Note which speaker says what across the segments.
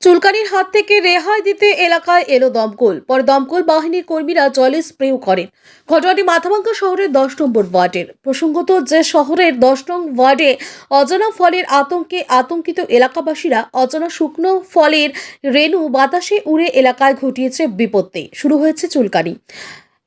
Speaker 1: চুলকানির হাত থেকে রেহাই দিতে এলাকায় এলো দমকল। পরে দমকল বাহিনীর কর্মীরা জলে স্প্রেও করেন। ঘটনাটি মাথাভাঙ্গা শহরের দশ নম্বর ওয়ার্ডের। প্রসঙ্গত, যে শহরের দশ নং ওয়ার্ডে অজানা ফলের আতঙ্কে আতঙ্কিত এলাকাবাসীরা অজানা শুকনো ফলের রেণু বাতাসে উড়ে এলাকায় ঘটিয়েছে বিপত্তি। শুরু হয়েছে চুলকানি।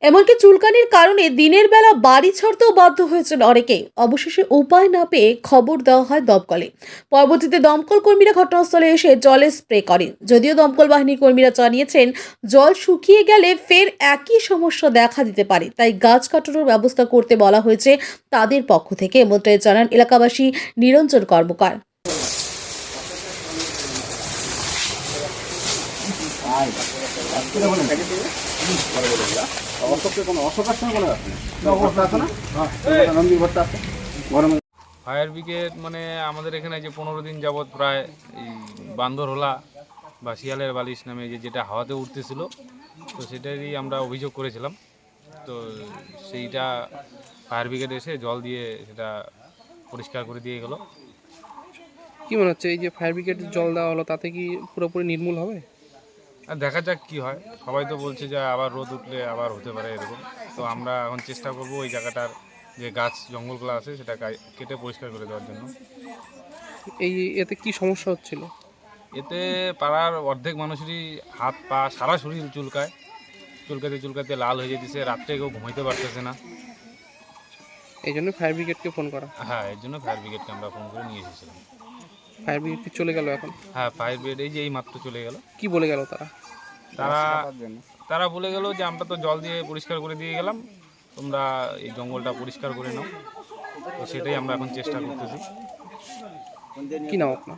Speaker 1: এমনকি চুলকানির কারণে দিনের বেলা বাড়ি ছাড়তেও বাধ্য হয়েছেন অনেকে অবশেষে উপায় না পেয়ে খবর দেওয়া হয় দমকলে। পরবর্তীতে দমকল কর্মীরা ঘটনাস্থলে এসে জলে স্প্রে করেন। যদিও দমকল বাহিনীর কর্মীরা জানিয়েছেন, জল শুকিয়ে গেলে ফের একই সমস্যা দেখা দিতে পারে। তাই গাছ কাটানোর ব্যবস্থা করতে বলা হয়েছে তাদের পক্ষ থেকে, এমনটাই জানান এলাকাবাসী নিরঞ্জন কর্মকার।
Speaker 2: ফায়ার ব্রিগেড মানে আমাদের এখানে যে পনেরো দিন যাবৎ প্রায় এই বান্দরহোলা বা শিয়ালের বালিশ নামে যে যেটা হাওয়াতে উঠতেছিল, তো সেটারই আমরা অভিযোগ করেছিলাম। তো সেইটা ফায়ার ব্রিগেড এসে জল দিয়ে সেটা পরিষ্কার করে দিয়ে গেলো।
Speaker 3: কি মনে হচ্ছে এই যে ফায়ার ব্রিগেড জল দেওয়া হলো, তাতে কি পুরোপুরি নির্মূল হবে?
Speaker 2: দেখা যাক কি হয়। সবাই তো বলছে যে আবার রোদ উঠলে আবার হতে পারে এরকম। তো আমরা এখন চেষ্টা করব ওই জায়গাটার যে গাছ জঙ্গলগুলো আছে সেটা কেটে পরিষ্কার করে দেওয়ার জন্য।
Speaker 3: এই এতে কি সমস্যা হচ্ছিল?
Speaker 2: এতে পাড়ার অর্ধেক মানুষেরই হাত পা সারা শরীর চুলকায়। চুলকাতে চুলকাতে লাল হয়ে যেতেছে রাত্রে কেউ ঘুমাইতে পারতেছে না।
Speaker 3: এই জন্য ফায়ার ব্রিগেডকে ফোন করা।
Speaker 2: হ্যাঁ এর জন্য ফায়ার ব্রিগেডকে আমরা ফোন করে নিয়ে এসেছিলাম।
Speaker 3: ফায়ার ব্রিগেড চলে গেল এখন?
Speaker 2: হ্যাঁ ফায়ার ব্রিগেড এই যে এই মাত্র চলে গেল।
Speaker 3: কি বলে গেল তারা?
Speaker 2: তারা তারা বলে গেল যে আমরা তো জল দিয়ে পরিষ্কার করে দিয়ে গেলাম তোমরা এই জঙ্গলটা পরিষ্কার করে নাও। তো সেটাই আমরা এখন চেষ্টা করতেছি।
Speaker 3: কি নাও আপনার?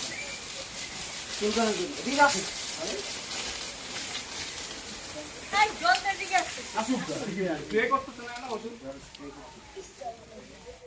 Speaker 4: ঠিক আছে না